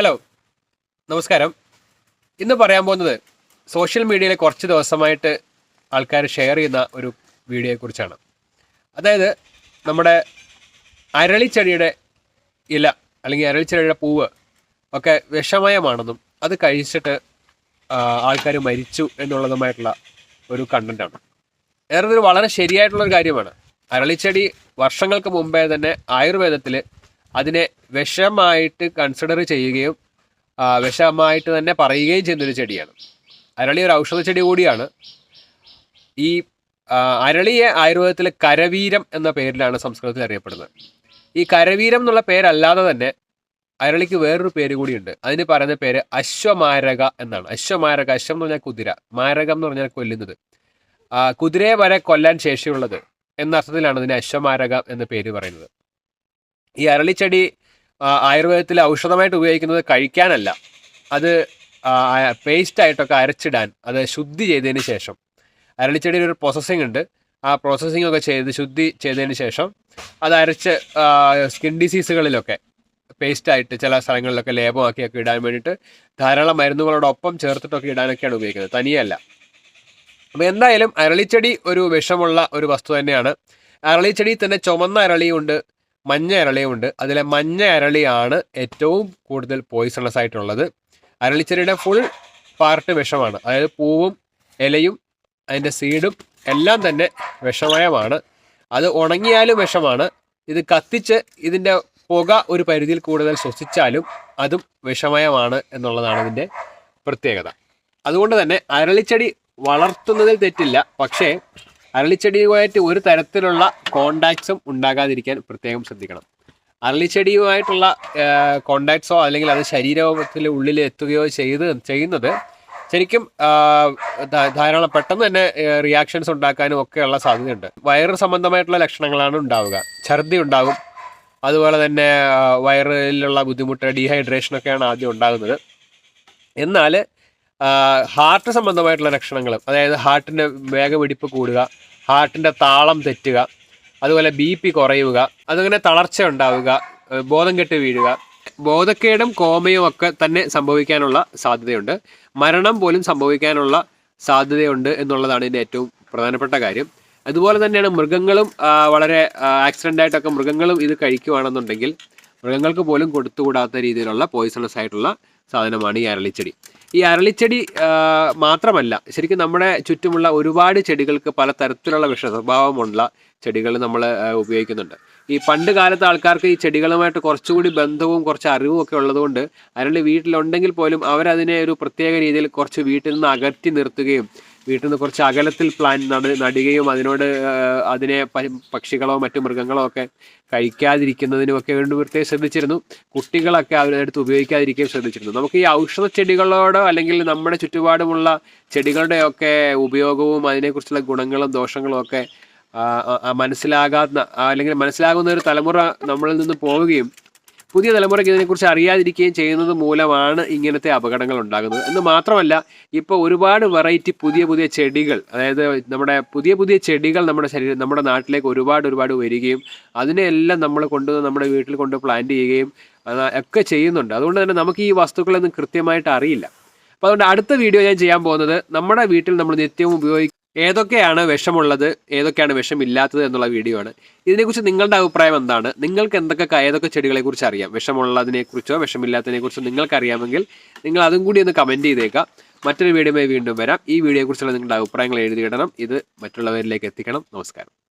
Hello നമസ്കാരം. ഇന്ന് പറയാൻ പോകുന്നത് സോഷ്യൽ മീഡിയയിൽ കുറച്ച് ദിവസമായിട്ട് ആൾക്കാർ ഷെയർ ചെയ്യുന്ന ഒരു വീഡിയോയെക്കുറിച്ചാണ് അതായത് നമ്മുടെ അരളിച്ചെടിയുടെ ഇല അല്ലെങ്കിൽ അരളിച്ചെടിയുടെ പൂവ് ഒക്കെ വിഷമയമാണെന്നും അത് കഴിച്ചിട്ട് ആൾക്കാർ മരിച്ചു എന്നുള്ളതുമായിട്ടുള്ള ഒരു കണ്ടന്റാണ് ഏറെ വളരെ ശരിയായിട്ടുള്ളൊരു കാര്യമാണ്. അരളിച്ചെടി വർഷങ്ങൾക്ക് മുമ്പേ തന്നെ ആയുർവേദത്തിൽ അതിനെ വിഷമായിട്ട് കൺസിഡർ ചെയ്യുകയും വിഷമായിട്ട് തന്നെ പറയുകയും ചെയ്യുന്നൊരു ചെടിയാണ്. അരളി ഒരു ഔഷധ ചെടി കൂടിയാണ്. ഈ അരളിയെ ആയുർവേദത്തിൽ കരവീരം എന്ന പേരിലാണ് സംസ്കൃതത്തിൽ അറിയപ്പെടുന്നത്. ഈ കരവീരം എന്നുള്ള പേരല്ലാതെ തന്നെ അരളിക്ക് വേറൊരു പേര് കൂടിയുണ്ട്. അതിന് പറയുന്ന പേര് അശ്വമാരക എന്നാണ്. അശ്വമാരക അശ്വം എന്ന് പറഞ്ഞാൽ കുതിര മാരകം എന്ന് പറഞ്ഞാൽ കൊല്ലുന്നത്. കുതിരയെ വരെ കൊല്ലാൻ ശേഷിയുള്ളത് എന്ന അർത്ഥത്തിലാണ് ഇതിന് അശ്വമാരക എന്ന പേര് പറയുന്നത്. ഈ അരളിച്ചെടി ആയുർവേദത്തിൽ ഔഷധമായിട്ട് ഉപയോഗിക്കുന്നത് കഴിക്കാനല്ല. അത് പേസ്റ്റ് ആയിട്ടൊക്കെ അരച്ചിടാൻ അത് ശുദ്ധി ചെയ്തതിന് ശേഷം. അരളിച്ചെടിയിൽ ഒരു പ്രോസസ്സിംഗ് ഉണ്ട്. ആ പ്രോസസ്സിംഗ് ഒക്കെ ചെയ്ത് ശുദ്ധി ചെയ്തതിന് ശേഷം അത് അരച്ച് സ്കിൻ ഡിസീസുകളിലൊക്കെ പേസ്റ്റ് ആയിട്ട് ചില സ്ഥലങ്ങളിലൊക്കെ ലേപമാക്കിയൊക്കെ ഇടാൻ വേണ്ടിയിട്ട് ധാരാളം മരുന്നുകളോടൊപ്പം ചേർത്തിട്ടൊക്കെ ഇടാനൊക്കെയാണ് ഉപയോഗിക്കുന്നത്. തനിയല്ല. അപ്പോൾ എന്തായാലും അരളിച്ചെടി ഒരു വിഷമുള്ള ഒരു വസ്തു തന്നെയാണ്. അരളിച്ചെടി തന്നെ ചുമന്ന അരളിയുണ്ട്. മഞ്ഞ അരളിയുമുണ്ട് അതിലെ മഞ്ഞ അരളിയാണ് ഏറ്റവും കൂടുതൽ പോയിസണസ് ആയിട്ടുള്ളത്. അരളിച്ചെടിയുടെ ഫുൾ പാർട്ട് വിഷമാണ്. അതായത് പൂവും ഇലയും അതിന്റെ സീഡും എല്ലാം തന്നെ വിഷമയമാണ്. അത് ഉണങ്ങിയാലും വിഷമാണ്. ഇത് കത്തിച്ച് ഇതിന്റെ പുക ഒരു പരിധിയിൽ കൂടുതൽ ശ്വസിച്ചാലും അതും വിഷമയമാണ് എന്നുള്ളതാണ് ഇതിന്റെ പ്രത്യേകത. അതുകൊണ്ട് തന്നെ അരളിച്ചെടി വളർത്തുന്നതിൽ തെറ്റില്ല. പക്ഷേ അരളിച്ചെടിയുമായിട്ട് ഒരു തരത്തിലുള്ള കോണ്ടാക്ട്സും ഉണ്ടാകാതിരിക്കാൻ പ്രത്യേകം ശ്രദ്ധിക്കണം. അരളിച്ചെടിയുമായിട്ടുള്ള കോണ്ടാക്ട്സോ അല്ലെങ്കിൽ അത് ശരീരത്തിൽ ഉള്ളിൽ എത്തുകയോ ചെയ്ത് ചെയ്യുന്നത് ശരിക്കും ധാരാളം പെട്ടെന്ന് തന്നെ റിയാക്ഷൻസ് ഉണ്ടാക്കാനും ഒക്കെയുള്ള സാധ്യതയുണ്ട്. വയറ് സംബന്ധമായിട്ടുള്ള ലക്ഷണങ്ങളാണ് ഉണ്ടാവുക. ഛർദി ഉണ്ടാകും. അതുപോലെ തന്നെ വയറിലുള്ള ബുദ്ധിമുട്ട് ഡീഹൈഡ്രേഷനൊക്കെയാണ് ആദ്യം ഉണ്ടാകുന്നത്. എന്നാൽ ഹാർട്ട് സംബന്ധമായിട്ടുള്ള ലക്ഷണങ്ങൾ. അതായത് ഹാർട്ടിന്റെ വേഗപിടിപ്പ് കൂടുക ഹാർട്ടിന്റെ താളം തെറ്റുക അതുപോലെ ബി പി കുറയുക അതങ്ങനെ തളർച്ച ഉണ്ടാവുക ബോധം കെട്ട് വീഴുക ബോധക്കേടും കോമയും ഒക്കെ തന്നെ സംഭവിക്കാനുള്ള സാധ്യതയുണ്ട്. മരണം പോലും സംഭവിക്കാനുള്ള സാധ്യതയുണ്ട് എന്നുള്ളതാണ് ഇതിന്റെ ഏറ്റവും പ്രധാനപ്പെട്ട കാര്യം. അതുപോലെ തന്നെയാണ് മൃഗങ്ങളും വളരെ ആക്സിഡന്റ് ആയിട്ടൊക്കെ മൃഗങ്ങളും ഇത് കഴിക്കുകയാണെന്നുണ്ടെങ്കിൽ മൃഗങ്ങൾക്ക് പോലും കൊടുത്തുകൂടാത്ത രീതിയിലുള്ള പോയിസണസ് ആയിട്ടുള്ള സാധനമാണ് ഈ അരളിച്ചെടി. ഈ അരളിച്ചെടി മാത്രമല്ല ശരിക്കും നമ്മുടെ ചുറ്റുമുള്ള ഒരുപാട് ചെടികൾക്ക് പല തരത്തിലുള്ള വിഷ സ്വഭാവമുള്ള ചെടികൾ നമ്മൾ ഉപയോഗിക്കുന്നുണ്ട്. ഈ പണ്ട് കാലത്ത് ആൾക്കാർക്ക് ഈ ചെടികളുമായിട്ട് കുറച്ചുകൂടി ബന്ധവും കുറച്ച് അറിവും ഒക്കെ ഉള്ളതുകൊണ്ട് അരളി വീട്ടിലുണ്ടെങ്കിൽ പോലും അവരതിനെ ഒരു പ്രത്യേക രീതിയിൽ കുറച്ച് വീട്ടിൽ നിന്ന് അകറ്റി നിർത്തുകയും വീട്ടിൽ നിന്ന് കുറച്ച് അകലത്തിൽ പ്ലാൻ നട നടുകയും അതിനോട് അതിനെ പക്ഷികളോ മറ്റു മൃഗങ്ങളോ ഒക്കെ കഴിക്കാതിരിക്കുന്നതിനും ഒക്കെ വേണ്ടി പ്രത്യേകം ശ്രദ്ധിച്ചിരുന്നു. കുട്ടികളൊക്കെ അവരെടുത്ത് ഉപയോഗിക്കാതിരിക്കുകയും ശ്രദ്ധിച്ചിരുന്നു. നമുക്ക് ഈ ഔഷധ ചെടികളോടോ അല്ലെങ്കിൽ നമ്മുടെ ചുറ്റുപാടുമുള്ള ചെടികളുടെയൊക്കെ ഉപയോഗവും അതിനെക്കുറിച്ചുള്ള ഗുണങ്ങളും ദോഷങ്ങളും ഒക്കെ മനസ്സിലാകാത്ത അല്ലെങ്കിൽ മനസ്സിലാകുന്ന ഒരു തലമുറ നമ്മളിൽ നിന്ന് പോവുകയും പുതിയ തലമുറയ്ക്ക് ഇതിനെക്കുറിച്ച് അറിയാതിരിക്കുകയും ചെയ്യുന്നത് മൂലമാണ് ഇങ്ങനത്തെ അപകടങ്ങൾ ഉണ്ടാകുന്നത്. എന്ന് മാത്രമല്ല ഇപ്പോൾ ഒരുപാട് വെറൈറ്റി പുതിയ പുതിയ ചെടികൾ അതായത് നമ്മുടെ പുതിയ പുതിയ ചെടികൾ നമ്മുടെ ശരീരം നമ്മുടെ നാട്ടിലേക്ക് ഒരുപാട് ഒരുപാട് വരികയും അതിനെയെല്ലാം നമ്മൾ കൊണ്ടുവന്ന് നമ്മുടെ വീട്ടിൽ കൊണ്ട് പ്ലാന്റ് ചെയ്യുകയും ഒക്കെ ചെയ്യുന്നുണ്ട്. അതുകൊണ്ട് തന്നെ നമുക്ക് ഈ വസ്തുക്കളൊന്നും കൃത്യമായിട്ട് അറിയില്ല. അപ്പോൾ അതുകൊണ്ട് അടുത്ത വീഡിയോ ഞാൻ ചെയ്യാൻ പോകുന്നത് നമ്മുടെ വീട്ടിൽ നമ്മൾ നിത്യവും ഉപയോഗിക്കുന്ന ഏതൊക്കെയാണ് വിഷമുള്ളത്? ഏതൊക്കെയാണ് വിഷമില്ലാത്തത് എന്നുള്ള വീഡിയോ ആണ്. ഇതിനെക്കുറിച്ച് നിങ്ങളുടെ അഭിപ്രായം എന്താണ്? നിങ്ങൾക്ക് എന്തൊക്കെ ഏതൊക്കെ ചെടികളെ കുറിച്ച് അറിയാം? വിഷമുള്ളതിനെ കുറിച്ചോ വിഷമില്ലാത്തതിനെ കുറിച്ചോ നിങ്ങൾക്ക് അറിയാമെങ്കിൽ നിങ്ങൾ അതും കൂടി ഒന്ന് കമന്റ് ചെയ്തേക്കാം. മറ്റൊരു വീഡിയോയുമായി വീണ്ടും വരാം. ഈ വീഡിയോയെക്കുറിച്ചുള്ള നിങ്ങളുടെ അഭിപ്രായങ്ങൾ എഴുതിയിടണം ഇത് മറ്റുള്ളവരിലേക്ക് എത്തിക്കണം. നമസ്കാരം.